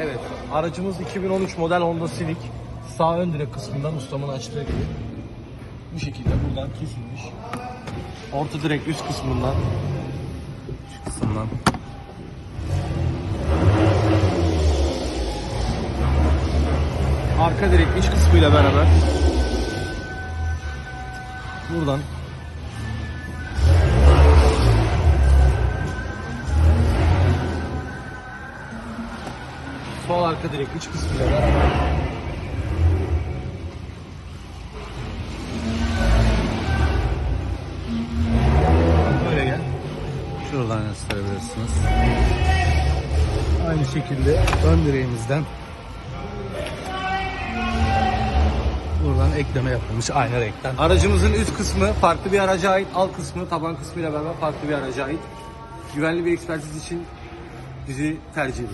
Evet, aracımız 2013 model Honda Civic. Sağ ön direk kısmından ustamın açtığı gibi. Bu şekilde buradan kesilmiş. Orta direk üst kısmından. Şu kısımdan. Arka direk iç kısmıyla beraber. Buradan Sol arka direk iç kısmıyla beraber. Böyle gel. Şuradan gösterebilirsiniz. Aynı şekilde ön direğimizden Buradan ekleme yapılmış aynı renkten. Aracımızın üst kısmı farklı bir araca ait, alt kısmı taban kısmıyla beraber farklı bir araca ait. Güvenli bir ekspertiz için bizi tercih edin.